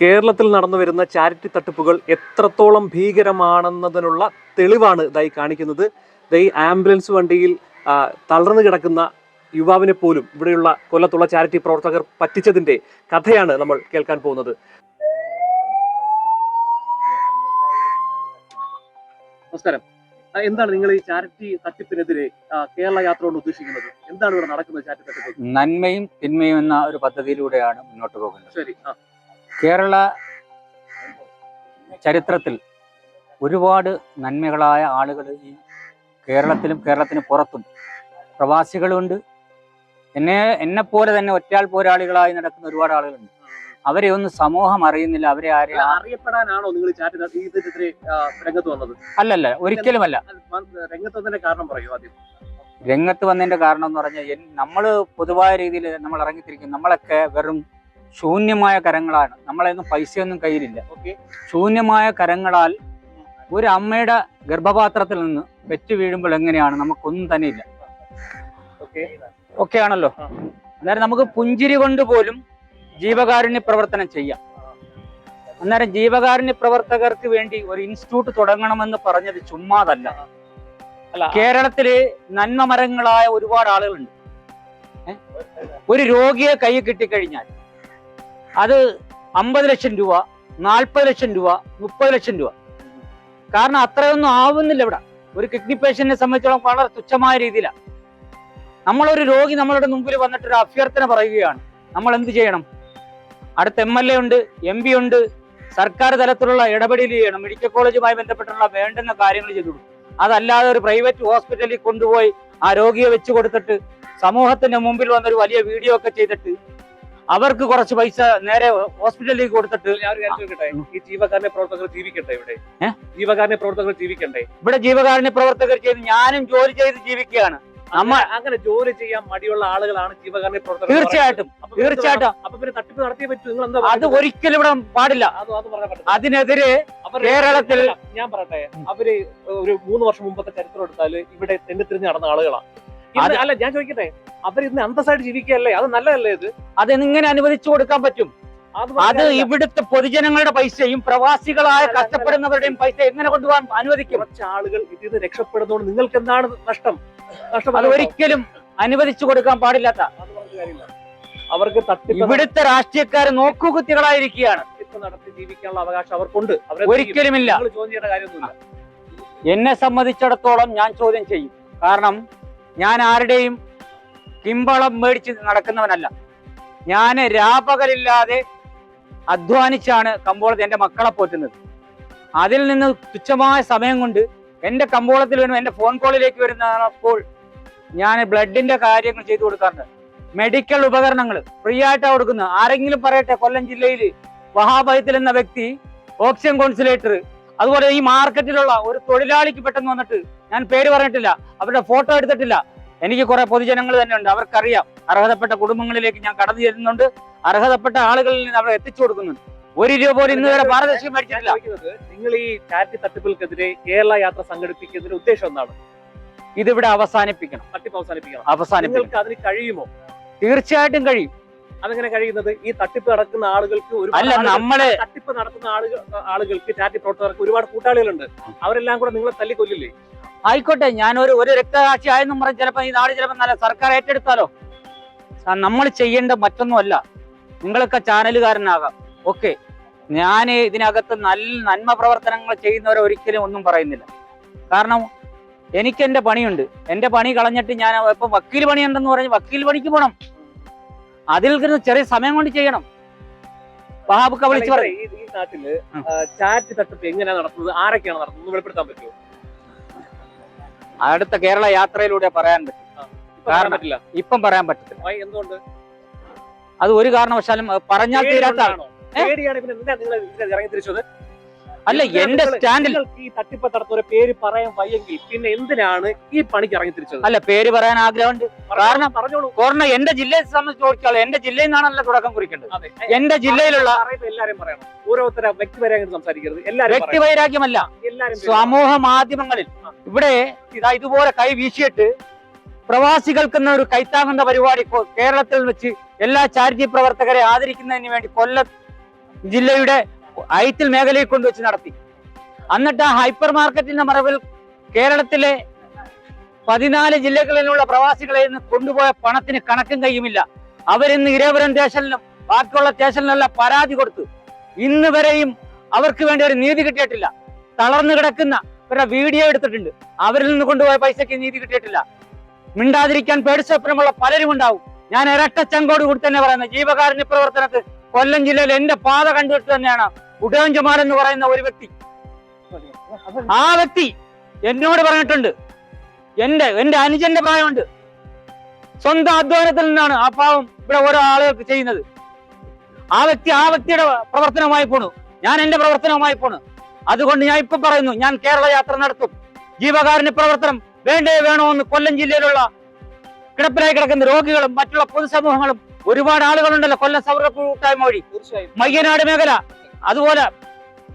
കേരളത്തിൽ നടന്നു വരുന്ന ചാരിറ്റി തട്ടിപ്പുകൾ എത്രത്തോളം ഭീകരമാണെന്നതിനുള്ള തെളിവാണ് ഇതായി കാണിക്കുന്നത്. ദാ ഈ ആംബുലൻസ് വണ്ടിയിൽ തളർന്നു കിടക്കുന്ന യുവാവിനെ പോലും ഇവിടെയുള്ള കൊല്ലത്തുള്ള ചാരിറ്റി പ്രവർത്തകർ പറ്റിച്ചതിന്റെ കഥയാണ് നമ്മൾ കേൾക്കാൻ പോകുന്നത്. നമസ്കാരം. എന്താണ് നിങ്ങൾ ഈ ചാരിറ്റി തട്ടിപ്പിനെതിരെ കേരള യാത്ര കൊണ്ട് ഉദ്ദേശിക്കുന്നത്? എന്താണ് ഇവിടെ നടക്കുന്നത് ചാരിറ്റി തട്ടിപ്പ്? നന്മയും തിന്മയും എന്ന ഒരു പദ്ധതിയിലൂടെയാണ് മുന്നോട്ട് പോകുന്നത്. ശരി ആ. കേരള ചരിത്രത്തിൽ ഒരുപാട് നന്മകളായ ആളുകൾ ഈ കേരളത്തിലും കേരളത്തിന് പുറത്തും പ്രവാസികളുണ്ട്. എന്നെ എന്നെപ്പോലെ പോലെ തന്നെ ഒറ്റയാൾ പോരാളികളായി നടക്കുന്ന ഒരുപാട് ആളുകളുണ്ട്. അവരെ ഒന്നും സമൂഹം അറിയുന്നില്ല അവരെ ആരെയും അറിയപ്പെടാനാണോ നിങ്ങൾ രംഗത്ത് വന്നത്? അല്ലല്ല ഒരിക്കലുമല്ല. അല്ല രംഗത്ത് വന്നതിന്റെ കാരണം പറയൂ ആദ്യം. രംഗത്ത് വന്നതിന്റെ കാരണം എന്ന് പറഞ്ഞാൽ നമ്മൾ പൊതുവായ രീതിയിൽ നമ്മൾ ഇറങ്ങിത്തിരിക്കും. നമ്മളൊക്കെ വെറും ശൂന്യമായ കരങ്ങളാണ്. നമ്മളെയൊന്നും പൈസയൊന്നും കയ്യിലില്ല. ഓക്കെ ശൂന്യമായ കരങ്ങളാൽ ഒരു അമ്മയുടെ ഗർഭപാത്രത്തിൽ നിന്ന് വെറ്റ് വീഴുമ്പോൾ എങ്ങനെയാണ്? നമുക്കൊന്നും തന്നെ ഇല്ല. ഓക്കെ ആണല്ലോ. അന്നേരം നമുക്ക് പുഞ്ചിരി കൊണ്ട് പോലും ജീവകാരുണ്യ പ്രവർത്തനം ചെയ്യാം. അന്നേരം ജീവകാരുണ്യ പ്രവർത്തകർക്ക് വേണ്ടി ഒരു ഇൻസ്റ്റിറ്റ്യൂട്ട് തുടങ്ങണമെന്ന് പറഞ്ഞത് ചുമ്മാതല്ല. കേരളത്തിൽ നന്മ മരങ്ങളായ ഒരുപാട് ആളുകളുണ്ട്. ഒരു രോഗിയെ കൈ കിട്ടിക്കഴിഞ്ഞാൽ അത് അമ്പത് ലക്ഷം രൂപ നാൽപ്പത് ലക്ഷം രൂപ മുപ്പത് ലക്ഷം രൂപ. കാരണം അത്രയൊന്നും ആവുന്നില്ല ഇവിടെ. ഒരു കിഡ്നി പേഷ്യന്റിനെ സംബന്ധിച്ചോളം വളരെ തുച്ഛമായ രീതിയിലാണ് നമ്മളൊരു രോഗി നമ്മളുടെ മുമ്പിൽ വന്നിട്ട് ഒരു അഭ്യർത്ഥന പറയുകയാണ്. നമ്മൾ എന്ത് ചെയ്യണം? അടുത്ത എം എൽ എ ഉണ്ട് എം പി ഉണ്ട്. സർക്കാർ തലത്തിലുള്ള ഇടപെടൽ ചെയ്യണം. മെഡിക്കൽ കോളേജുമായി ബന്ധപ്പെട്ടുള്ള വേണ്ടുന്ന കാര്യങ്ങൾ ചെയ്തു അതല്ലാതെ ഒരു പ്രൈവറ്റ് ഹോസ്പിറ്റലിൽ കൊണ്ടുപോയി ആ രോഗിയെ വെച്ച് കൊടുത്തിട്ട് സമൂഹത്തിന്റെ മുമ്പിൽ വന്നൊരു വലിയ വീഡിയോ ഒക്കെ ചെയ്തിട്ട് അവർക്ക് കുറച്ച് പൈസ നേരെ ഹോസ്പിറ്റലിലേക്ക് കൊടുത്തിട്ട് ഈ ജീവകാരുണ്യ പ്രവർത്തകർ ജീവിക്കട്ടെ ഇവിടെ? ജീവകാരുണ്യ പ്രവർത്തകർ ജീവിക്കണ്ടേ? ഇവിടെ ജീവകാരുണ്യ പ്രവർത്തകർ ചെയ്ത് ഞാനും ജോലി ചെയ്ത് ജീവിക്കുകയാണ്. നമ്മൾ അങ്ങനെ- ജോലി ചെയ്യാൻ മടിയുള്ള ആളുകളാണ് ജീവകാരുണ്യ പ്രവർത്തകർ തീർച്ചയായിട്ടും. തീർച്ചയായിട്ടും. അപ്പൊ പിന്നെ തട്ടിപ്പ് നടത്തിയേ പറ്റൂ. നിങ്ങൾ എന്താ അത് ഒരിക്കലും ഇവിടെ പാടില്ല. അതിനെതിരെ കേരളത്തിൽ- ഞാൻ പറയട്ടെ. അവർ ഒരു മൂന്ന് വർഷം മുമ്പത്തെ ചരിത്രം എടുത്താൽ ഇവിടെ തെന്നിത്തിരിഞ്ഞ് നടന്ന ആളുകളാണ് അല്ല ഞാൻ ചോദിക്കട്ടെ? അവർ ഇന്ന് അന്തസ്സായിട്ട് ജീവിക്കുകയല്ലേ? അത് നല്ലതല്ലേ ഇത്? അത് ഇങ്ങനെ അനുവദിച്ചു കൊടുക്കാൻ പറ്റും? അത് ഇവിടുത്തെ പൊതുജനങ്ങളുടെ പൈസയും പ്രവാസികളായ കഷ്ടപ്പെടുന്നവരുടെയും പൈസ എങ്ങനെ കൊണ്ടുപോകാൻ അനുവദിക്കും? കുറച്ച് ആളുകൾ ഇതിൽ നിന്ന് രക്ഷപ്പെടുന്നതുകൊണ്ട് നിങ്ങൾക്ക് എന്താണ് നഷ്ടം? നഷ്ടം അത് ഒരിക്കലും അനുവദിച്ചു കൊടുക്കാൻ പാടില്ലാത്ത. അവർക്ക് തട്ടി ഇവിടുത്തെ രാഷ്ട്രീയക്കാർ നോക്കുകുത്തികളായിരിക്കുകയാണ് നടത്തി ജീവിക്കാനുള്ള അവകാശം അവർക്കുണ്ട്. ഒരിക്കലുമില്ല. ചോദ്യം ചെയ്യേണ്ട കാര്യമൊന്നുമില്ല. എന്നെ സംബന്ധിച്ചിടത്തോളം ഞാൻ ചോദ്യം ചെയ്യും. കാരണം ഞാൻ ആരുടെയും കിമ്പളം മേടിച്ച് നടക്കുന്നവനല്ല. ഞാൻ രാപകലില്ലാതെ അധ്വാനിച്ചാണ് കമ്പോളത്തിൽ എന്റെ മക്കളെ പോറ്റുന്നത്. അതിൽ നിന്ന് തുച്ഛമായ സമയം കൊണ്ട് എന്റെ കമ്പോളത്തിൽ വരുന്ന എന്റെ ഫോൺ കോളിലേക്ക് വരുന്നപ്പോൾ ഞാൻ ബ്ലഡിന്റെ കാര്യങ്ങൾ ചെയ്തു കൊടുക്കാറുണ്ട്. മെഡിക്കൽ ഉപകരണങ്ങൾ ഫ്രീ ആയിട്ടാണ് കൊടുക്കുന്നത്. ആരെങ്കിലും പറയട്ടെ കൊല്ലം ജില്ലയിൽ വഹാബൈത്തിൽ എന്ന വ്യക്തി ഓക്സിജൻ കോൺസുലേറ്റർ അതുപോലെ ഈ മാർക്കറ്റിലുള്ള ഒരു തൊഴിലാളിക്ക് പെട്ടെന്ന് വന്നിട്ട് ഞാൻ പേര് പറഞ്ഞിട്ടില്ല അവരുടെ ഫോട്ടോ എടുത്തിട്ടില്ല. എനിക്ക് കുറെ പൊതുജനങ്ങൾ തന്നെ ഉണ്ട് അവർക്കറിയാം. അർഹതപ്പെട്ട കുടുംബങ്ങളിലേക്ക് ഞാൻ കടന്നു ചെല്ലുന്നുണ്ട്. അർഹതപ്പെട്ട ആളുകളിൽ നിന്ന് അവർ എത്തിച്ചു കൊടുക്കുന്നുണ്ട്. ഒരു രൂപ പോലും ഇന്ന് വരെ പാരദർശകം മേടിച്ചിട്ടില്ല നിങ്ങൾ ഈ ചാരിറ്റി തട്ടിപ്പുകൾക്കെതിരെ കേരള യാത്ര സംഘടിപ്പിക്കുന്നതിന്റെ ഉദ്ദേശം എന്താണ്? ഇതിവിടെ അവസാനിപ്പിക്കണം. തട്ടിപ്പ് അവസാനിപ്പിക്കണം. അവസാനിപ്പിക്കണം. അതിന് കഴിയുമോ? തീർച്ചയായിട്ടും കഴിയും. അതെങ്ങനെ കഴിയുന്നത്? ഈ തട്ടിപ്പ് നടക്കുന്ന ആളുകൾക്ക് ഒരു അല്ല നമ്മൾ തട്ടിപ്പ് നടത്തുന്ന ആളുകൾ ആളുകൾക്ക് ചാറ്റി പ്രവർത്തകർക്ക് ഒരുപാട് കൂട്ടാളികളുണ്ട്. അവരെല്ലാം കൂടെ നിങ്ങളെ തല്ലിക്കൊല്ലില്ലേ ആയിക്കോട്ടെ ഞാൻ ഒരു ഒരു രക്തസാക്ഷി ആയെന്നും പറഞ്ഞ് ചിലപ്പോൾ ഈ നാട് ചിലപ്പോൾ നല്ല സർക്കാർ ഏറ്റെടുത്താലോ? നമ്മൾ ചെയ്യേണ്ട മറ്റൊന്നുമല്ല. നിങ്ങളൊക്കെ ചാനലുകാരനാകാം. ഓക്കെ. ഞാൻ ഇതിനകത്ത് നല്ല നന്മ പ്രവർത്തനങ്ങൾ ചെയ്യുന്നവരെ ഒരിക്കലും ഒന്നും പറയുന്നില്ല. കാരണം എനിക്ക് എന്റെ പണിയുണ്ട്. എന്റെ പണി കളഞ്ഞിട്ട് ഞാൻ ഇപ്പൊ വക്കീൽ പണിയുണ്ടെന്ന് പറഞ്ഞ് വക്കീൽ പണിക്ക് പോകണം അതിൽ നിന്ന് ചെറിയ സമയം കൊണ്ട് ചെയ്യണം. വഹാബുക്ക വിളിച്ചു പറയും ഈ നാട്ടിൽ ഉം. ചാരിറ്റി തട്ടിപ്പ് എങ്ങനെയാണ് നടത്തുന്നത്? ആരൊക്കെയാണ് നടത്തുന്നത്? വെളിപ്പെടുത്താൻ പറ്റുമോ? അടുത്ത കേരള യാത്രയിലൂടെ പറയാൻ പറ്റും. കാരണം- പറ്റില്ല. ഇപ്പം പറയാൻ പറ്റത്തില്ല. എന്തുകൊണ്ട്? അത് ഒരു കാരണവശാലും പറഞ്ഞാൽ തീരാത്ത? പേടിയാണ് പിന്നെ എന്തിനാ നിങ്ങൾ ഇറങ്ങി തിരിച്ചത്? അല്ല എന്റെ സ്റ്റാൻഡിൽ ഈ തട്ടിപ്പ് നടത്തുന്ന പേര് പറയാൻ വയ്യെങ്കിൽ പിന്നെ എന്തിനാണ് ഈ പണിക്ക് ഇറങ്ങി തിരിച്ചത് അല്ല പേര് പറയാൻ ആഗ്രഹമുണ്ട്. കാരണം- പറഞ്ഞോളൂ. കാരണം എന്റെ ജില്ലയെ സംബന്ധിച്ച് ചോദിച്ചാൽ എന്റെ ജില്ലയിൽ നിന്നാണല്ലോ തുടക്കം കുറിക്കേണ്ടത്. എന്റെ ജില്ലയിലുള്ള എല്ലാരും പറയണം. ഓരോരുത്തരും വ്യക്തിപരെ അങ്ങനെ സംസാരിക്കരുത്. എല്ലാവരും വ്യക്തി വൈരാഗ്യമല്ല പറയണം. എല്ലാരും സമൂഹ മാധ്യമങ്ങളിൽ ഇവിടെ ഇതാ ഇതുപോലെ കൈ വീശിയിട്ട് പ്രവാസികൾക്കെന്ന ഒരു കൈത്താങ്ങുന്ന പരിപാടി കേരളത്തിൽ വെച്ച് എല്ലാ ചാരിറ്റി പ്രവർത്തകരെ ആദരിക്കുന്നതിന് വേണ്ടി കൊല്ല ജില്ലയുടെ ഐത്തിൽ മേഖലയിൽ കൊണ്ടുവച്ച് നടത്തി. എന്നിട്ട് ആ ഹൈപ്പർ മാർക്കറ്റിന്റെ മറവിൽ കേരളത്തിലെ പതിനാല് ജില്ലകളിലുള്ള പ്രവാസികളെ ഇന്ന് കൊണ്ടുപോയ പണത്തിന് കണക്കും കയ്യുമില്ല അവരിന്ന് ഇരേപുരം സ്റ്റേഷനിലും ബാക്കിയുള്ള സ്റ്റേഷനിലെല്ലാം പരാതി കൊടുത്തു ഇന്ന് വരെയും അവർക്ക് വേണ്ടി ഒരു നീതി കിട്ടിയിട്ടില്ല. തളർന്നു കിടക്കുന്ന ഇവരുടെ വീഡിയോ എടുത്തിട്ടുണ്ട്. അവരിൽ നിന്ന് കൊണ്ടുപോയ പൈസയ്ക്ക് നീതി കിട്ടിയിട്ടില്ല. മിണ്ടാതിരിക്കാൻ പേടിസ്വപ്നമുള്ള പലരും ഉണ്ടാവും. ഞാൻ ഇരട്ട ചങ്കോട് കൂടി തന്നെ പറയുന്നത്. ജീവകാരുണ്യ പ്രവർത്തനത്തിൽ കൊല്ലം ജില്ലയിൽ എന്റെ പാത കണ്ടുപിടിച്ചു തന്നെയാണ്. ഉടയഞ്ചമാൻ എന്ന് പറയുന്ന ഒരു വ്യക്തി. ആ വ്യക്തി എന്നോട് പറഞ്ഞിട്ടുണ്ട്. എന്റെ എന്റെ അനുജന്റെ പ്രായമുണ്ട്. സ്വന്തം അധ്വാനത്തിൽ നിന്നാണ് ആ പാവം ഇവിടെ ഓരോ ആളുകൾക്ക് ചെയ്യുന്നത്. ആ വ്യക്തി ആ വ്യക്തിയുടെ പ്രവർത്തനമായി പോണു. ഞാൻ എന്റെ പ്രവർത്തനവുമായി പോണു. അതുകൊണ്ട് ഞാൻ ഇപ്പൊ പറയുന്നു ഞാൻ കേരള യാത്ര നടത്തും. ജീവകാരുണ്യ പ്രവർത്തനം വേണ്ടേ വേണോ എന്ന് കൊല്ലം ജില്ലയിലുള്ള കിടപ്പിലായി കിടക്കുന്ന രോഗികളും മറ്റുള്ള പൊതുസമൂഹങ്ങളും ഒരുപാട് ആളുകളുണ്ടല്ലോ കൊല്ലം സൗര കൂട്ടായ്മ വഴി. മയ്യനാട് മേഖല. അതുപോലെ